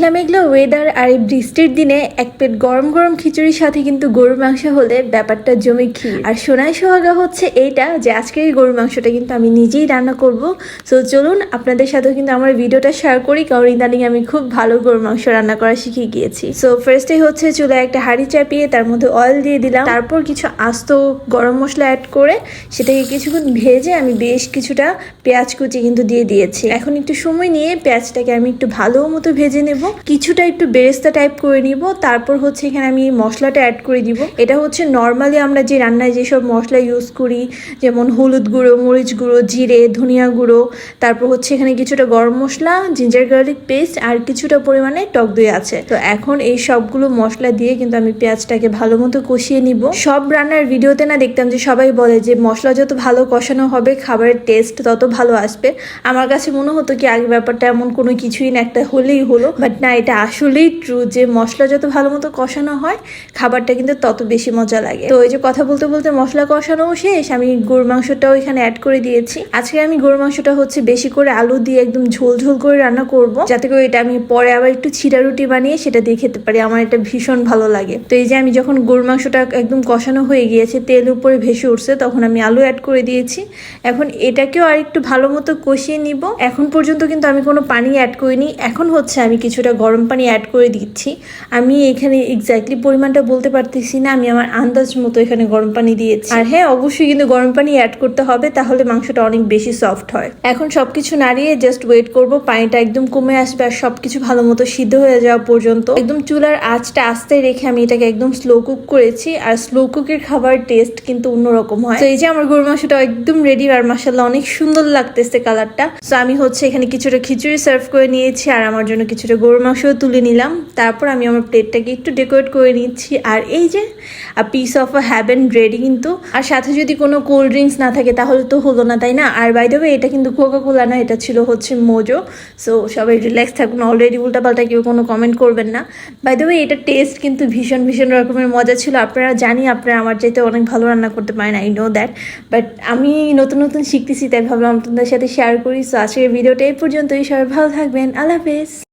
মেঘলা মেঘলা weather আর এই বৃষ্টির দিনে এক প্লেট গরম গরম খিচুড়ির সাথে কিন্তু গরুর মাংস হলে ব্যাপারটা জমে ক্ষীর আর সোনাই সোহাগা হচ্ছে এইটা যে আজকের এই গরুর মাংসটা কিন্তু আমি নিজেই রান্না করব। সো চলুন আপনাদের সাথেও কিন্তু আমার ভিডিওটা শেয়ার করি। কারণ ইদানিং আমি খুব ভালো গরুর মাংস রান্না করা শিখে গিয়েছি। সো ফার্স্টে হচ্ছে চুলায় একটা হাঁড়ি চাপিয়ে তার মধ্যে অয়েল দিয়ে দিলাম। তারপর কিছু আস্ত গরম মশলা অ্যাড করে সেটাকে কিছুক্ষণ ভেজে আমি বেশ কিছুটা পেঁয়াজ কুচি কিন্তু দিয়ে দিয়েছি। এখন একটু সময় নিয়ে পেঁয়াজটাকে আমি একটু ভালো মতো ভেজে নেব। কিছুটা একটু বেরেস্তা টাইপ করে নিব। তারপর হচ্ছে এখানে আমি মশলাটা অ্যাড করে দিব। এটা হচ্ছে নর্মালি আমরা যে রান্নায় যেসব মশলা ইউজ করি, যেমন হলুদ গুঁড়ো, মরিচ গুঁড়ো, জিরে, ধনিয়া গুঁড়ো, তারপর হচ্ছে এখানে কিছুটা garam masala ginger garlic paste আর কিছুটা পরিমাণে টক দই আছে। তো এখন এই সবগুলো মশলা দিয়ে কিন্তু আমি পেঁয়াজটাকে ভালো মতো কষিয়ে নিব। সব রান্নার ভিডিওতে না দেখতাম যে সবাই বলে যে মশলা যত ভালো কষানো হবে, খাবারের টেস্ট তত ভালো আসবে। আমার কাছে মনে হতো কি আগে ব্যাপারটা এমন কোনো কিছুই না, একটা হলেই হলো। বাট না, এটা আসলেই ট্রু যে মশলা যত ভালো মতো কষানো হয়, খাবারটা কিন্তু তত বেশি মজা লাগে। তো এই যে কথা বলতে বলতে মশলা কষানোও শেষ, আমি গরুর মাংসটাও এখানে অ্যাড করে দিয়েছি। আজকে আমি গরুর মাংসটা হচ্ছে বেশি করে আলু দিয়ে একদম ঝোল ঝোল করে রান্না করব, যাতে করে এটা আমি পরে আবার একটু ছিঁড়া রুটি বানিয়ে সেটা দিয়ে খেতে পারি, আমার এটা ভীষণ ভালো লাগে। তো এই যে আমি যখন গরুর মাংসটা একদম কষানো হয়ে গিয়েছে, তেল উপরে ভেসে উঠছে, তখন আমি আলু অ্যাড করে দিয়েছি। এখন এটাকেও আর একটু ভালো মতো কষিয়ে নিব। এখন পর্যন্ত কিন্তু আমি কোনো পানি অ্যাড করিনি, এখন হচ্ছে আমি কিছুটা গরম পানি অ্যাড করে দিচ্ছি। আমি এখানে এক্স্যাক্টলি পরিমাণটা বলতে পারতেছি না, আমি আমার আন্দাজ মতো এখানে গরম পানি দিয়েছি। আর হ্যাঁ অবশ্যই কিন্তু গরম পানি অ্যাড করতে হবে, তাহলে মাংসটা অনেক বেশি সফট হয়। এখন সবকিছু নাড়িয়ে জাস্ট ওয়েট করব, পানিটা একদম কমে আসবে আর সবকিছু ভালো মতো সিদ্ধ হয়ে যাওয়া পর্যন্ত। একদম চুলার আঁচটা আস্তে রেখে আমি এটাকে একদম স্লো কুক করেছি, আর স্লো কুকের খাবার টেস্ট কিন্তু অন্যরকম হয়। তো এই যে আমার গরু মাংসটা একদম রেডি আর মাসাল্লাহ অনেক সুন্দর লাগতেছে কালারটা তো আমি হচ্ছে এখানে কিছুটা খিচুড়ি সার্ভ করে নিয়েছি, আর আমার জন্য কিছুটা গরুর মাংসও তুলে নিলাম। তারপর আমি আমার প্লেটটাকে একটু ডেকোরেট করে নিচ্ছি। আর এই যে piece of a heaven ready কিন্তু। আর সাথে যদি কোনো কোল্ড ড্রিঙ্কস না থাকে, তাহলে তো হলো না, তাই না? আর বাই এটা কিন্তু কোকা কোলা না, এটা ছিল হচ্ছে মোজো সো সবাই রিল্যাক্স থাকুন। অলরেডি উল্টাপাল্টা কেউ কোনো কমেন্ট করবেন না। বাই এটা টেস্ট কিন্তু ভীষণ ভীষণ রকমের মজা ছিল। আপনারা জানি, আপনারা আমার চাইতে অনেক ভালো রান্না করতে পারেন আই নো দ্যাট বাট আমি নতুন নতুন শিখতেছি, তাই ভাবলাম আপনাদের সাথে শেয়ার করি। সো আজকের ভিডিওটা এই পর্যন্তই। সবাই ভালো থাকবেন। আল্লাহ হাফেজ।